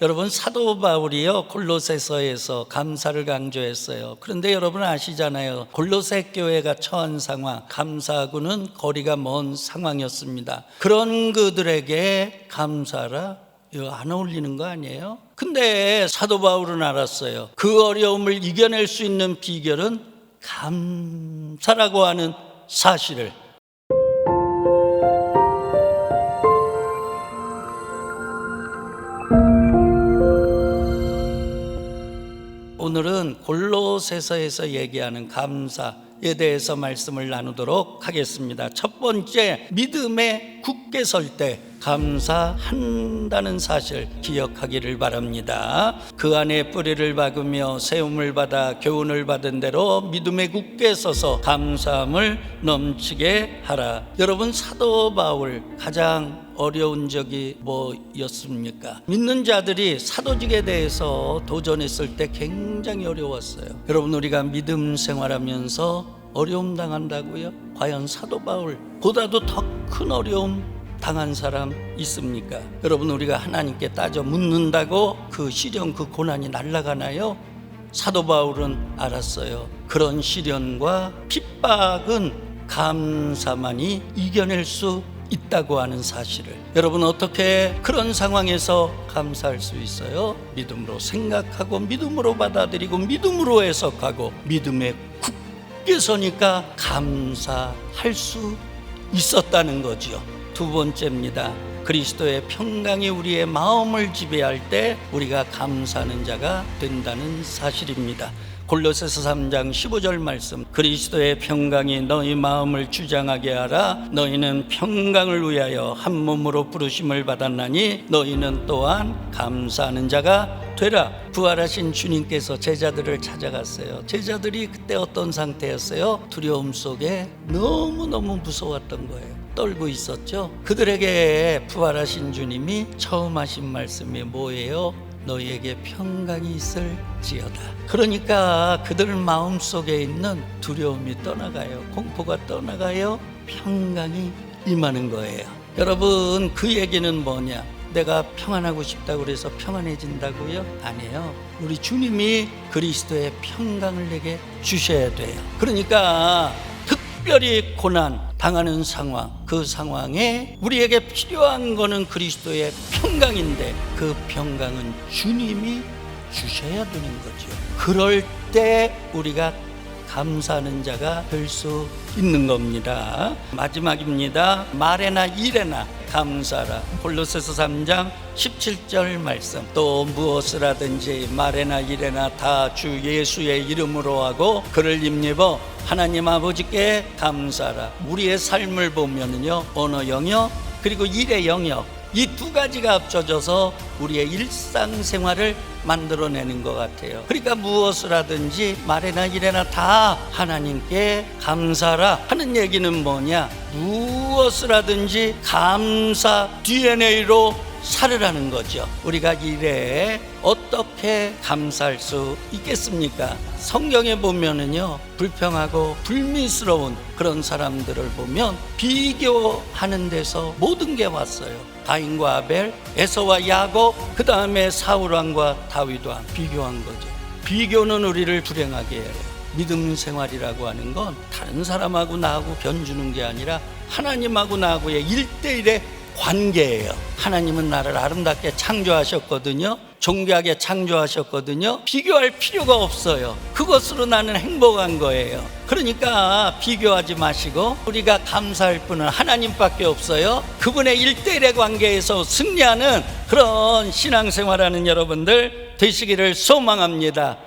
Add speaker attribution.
Speaker 1: 여러분 사도 바울이요 골로새서에서 감사를 강조했어요. 그런데 여러분 아시잖아요. 골로새 교회가 처한 상황, 감사하고는 거리가 먼 상황이었습니다. 그런 그들에게 감사라 이거 안 어울리는 거 아니에요? 근데 사도 바울은 알았어요. 그 어려움을 이겨낼 수 있는 비결은 감사라고 하는 사실을 오늘은 골로새서에서 얘기하는 감사에 대해서 말씀을 나누도록 하겠습니다. 첫 번째, 믿음에 굳게 설 때 감사한다는 사실 기억하기를 바랍니다. 그 안에 뿌리를 박으며 세움을 받아 교훈을 받은 대로 믿음에 굳게 서서 감사함을 넘치게 하라. 여러분 사도 바울 가장 어려운 적이 뭐였습니까? 믿는 자들이 사도직에 대해서 도전했을 때 굉장히 어려웠어요. 여러분 우리가 믿음 생활하면서 어려움 당한다고요? 과연 사도 바울보다도 더 큰 어려움 당한 사람 있습니까? 여러분 우리가 하나님께 따져 묻는다고 그 시련 그 고난이 날아가나요? 사도 바울은 알았어요. 그런 시련과 핍박은 감사만이 이겨낼 수 있다고 하는 사실을 여러분 어떻게 그런 상황에서 감사할 수 있어요? 믿음으로 생각하고 믿음으로 받아들이고 믿음으로 해석하고 믿음에 굳게 서니까 감사할 수 있었다는 거지요. 두 번째입니다. 그리스도의 평강이 우리의 마음을 지배할 때 우리가 감사하는 자가 된다는 사실입니다. 골로새서 3장 15절 말씀 그리스도의 평강이 너희 마음을 주장하게 하라. 너희는 평강을 위하여 한 몸으로 부르심을 받았나니 너희는 또한 감사하는 자가 되라. 부활하신 주님께서 제자들을 찾아갔어요. 제자들이 그때 어떤 상태였어요? 두려움 속에 너무너무 무서웠던 거예요 떨고 있었죠 그들에게 부활하신 주님이 처음 하신 말씀이 뭐예요 너희에게 평강이 있을지어다. 그러니까 그들 마음 속에 있는 두려움이 떠나가요. 공포가 떠나가요. 평강이 임하는 거예요. 여러분 그 얘기는 뭐냐? 내가 평안하고 싶다고 그래서 평안해진다고요? 아니에요. 우리 주님이 그리스도의 평강을 내게 주셔야 돼요. 그러니까 특별히 고난 당하는 상황, 그 상황에 우리에게 필요한 거는 그리스도의 평강인데 그 평강은 주님이 주셔야 되는 거죠. 그럴 때 우리가 감사하는 자가 될 수 있는 겁니다. 마지막입니다. 말에나 일에나 감사라. 골로새서 3장 17절 말씀. 또 무엇을 하든지 말에나 일에나 다 주 예수의 이름으로 하고 그를 입입어 하나님 아버지께 감사라. 우리의 삶을 보면은요. 언어 영역 그리고 일의 영역 이 두 가지가 합쳐져서 우리의 일상생활을 만들어내는 것 같아요. 그러니까 무엇을 하든지 말이나 일에나 다 하나님께 감사라 하는 얘기는 뭐냐? 무엇을 하든지 감사 DNA로 살으라는 거죠. 우리가 일에 어떻게 감사할 수 있겠습니까? 성경에 보면은요, 불평하고 불미스러운 그런 사람들을 보면 비교하는 데서 모든 게 왔어요. 가인과 아벨, 에서와 야곱, 그 다음에 사울왕과 다윗왕 비교한 거죠. 비교는 우리를 불행하게 해요. 믿음 생활이라고 하는 건 다른 사람하고 나하고 견주는 게 아니라 하나님하고 나하고의 일대일의 관계예요. 하나님은 나를 아름답게 창조하셨거든요. 존귀하게 창조하셨거든요. 비교할 필요가 없어요. 그것으로 나는 행복한 거예요. 그러니까 비교하지 마시고 우리가 감사할 분은 하나님밖에 없어요. 그분의 일대일의 관계에서 승리하는 그런 신앙생활하는 여러분들 되시기를 소망합니다.